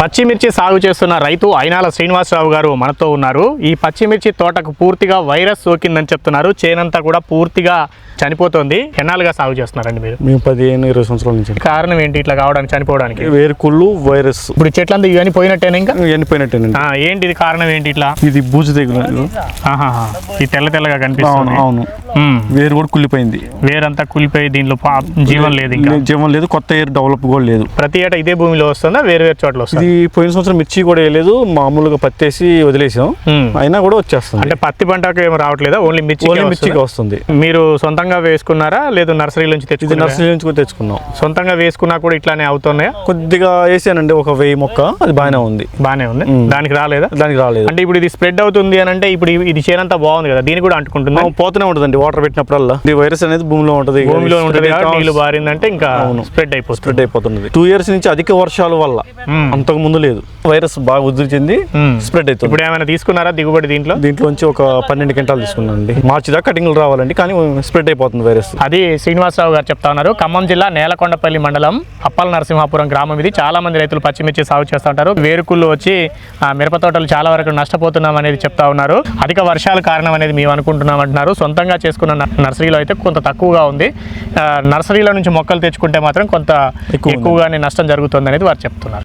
పచ్చిమిర్చి సాగు చేస్తున్న రైతు అయినాల శ్రీనివాసరావు గారు మనతో ఉన్నారు. ఈ పచ్చిమిర్చి తోటకు పూర్తిగా వైరస్ సోకిందని చెప్తున్నారు. చేనంతా కూడా పూర్తిగా చనిపోతుంది. ఎన్నాళ్ళుగా సాగు చేస్తున్నారండి మీరు? మేము పదిహేను ఇరవై సంవత్సరాల నుంచి కారణం ఏంటి ఇట్లా కావడానికి చనిపోవడానికి? వేరుకుళ్ళు వైరస్. ఇప్పుడు చెట్లంతా ఇవన్నీ పోయినట్టేనా ఇంకా? ఎండిపోయినట్టేనండి ఆ, ఏంటి ఇది కారణం ఏంటి ఇట్లా? ఇది బూజు తెగులు ఆహాహా. ఈ తెల్ల తెల్లగా కనిపిస్తుంది. అవును. వేరు కూడా కుళ్ళిపోయింది. వేరంతా కూలిపోయి దీంట్లో పా- జీవం లేదు ఇంకా. జీవం లేదు కొత్త ఎయిర్ డెవలప్ కూడా లేదు. ప్రతి ఏటా ఇదే భూమిలో వస్తుందా? వేరు వేరు చోట్ల వస్తుంది? పోయిన సంవత్సరం మిర్చి కూడా వేయలేదు మామూలుగా పత్తేసి వదిలేసాం. అయినా కూడా వచ్చేస్తుంది. అంటే పత్తి పంటకు ఏమి రావట్లేదా? ఓన్లీ మిర్చి ఓన్లీ మిర్చిగా వస్తుంది. మీరు సొంతంగా వేసుకున్నారా? లేదు నర్సరీ నుంచి తెచ్చుకున్నారా? నర్సరీ నుంచి కూడా తెచ్చుకున్నాం. సొంతంగా వేసుకున్నా కూడా ఇట్లానే అవుతున్నాయా? కొద్దిగా వేసానండి ఒక వెయ్యి మొక్క. అది బాగానే ఉంది. బానే ఉంది. దానికి రాలేదా? దానికి రాలేదు. అంటే ఇప్పుడు ఇది స్ప్రెడ్ అవుతుంది అని అంటే ఇప్పుడు ఇది- చేనంతా బాగుంది కదా. దీనికి కూడా అంటుకుంటుంది? పోతూనే ఉంటుందండి వాటర్ పెట్టినప్పుడల్లా. ఈ వైరస్ అనేది భూమిలో ఉంటుంది భూమిలో ఉంటుంది నీళ్ళు బారిందంటే ఇంకా అవును. స్ప్రెడ్ అయిపోతుంది. స్ప్రెడ్ అయిపోతున్నది. టూ ఇయర్స్ నుంచి అధిక వర్షాల వల్ల మ్మ్. అంతకు ముందు లేదు. వైరస్ బాగా ఉధృతి చెంది. స్ప్రెడ్ అవుతుంది. ఇప్పుడు ఏమైనా తీసుకున్నారా దిగుబడి దీంట్లో? దీంట్లోంచి ఒక పన్నెండు గంటలు తీసుకున్నానండి. మార్చి దాకా కటింగ్లు రావాలండి కానీ స్ప్రెడ్ అయిపోతుంది వైరస్. అది శ్రీనివాసరావు గారు చెప్తా ఉన్నారు. ఖమ్మం జిల్లా నేలకొండపల్లి మండలం అప్పల నరసింహాపురం గ్రామం ఇది. చాలా మంది రైతులు పచ్చిమిర్చి సాగు చేస్తూ ఉంటారు. వేరుకుళ్ళు వచ్చి మిరప తోటలు చాలా వరకు నష్టపోతున్నాం అనేది చెప్తా ఉన్నారు. అధిక వర్షాల కారణం అనేది మేము అనుకుంటున్నాం అంటున్నారు. సొంతంగా చేసుకున్న నర్సరీలో అయితే కొంత తక్కువగా ఉంది. నర్సరీలో నుంచి మొక్కలు తెచ్చుకుంటే మాత్రం కొంత. ఎక్కువగానే నష్టం జరుగుతుంది అనేది వారు చెప్తున్నారు.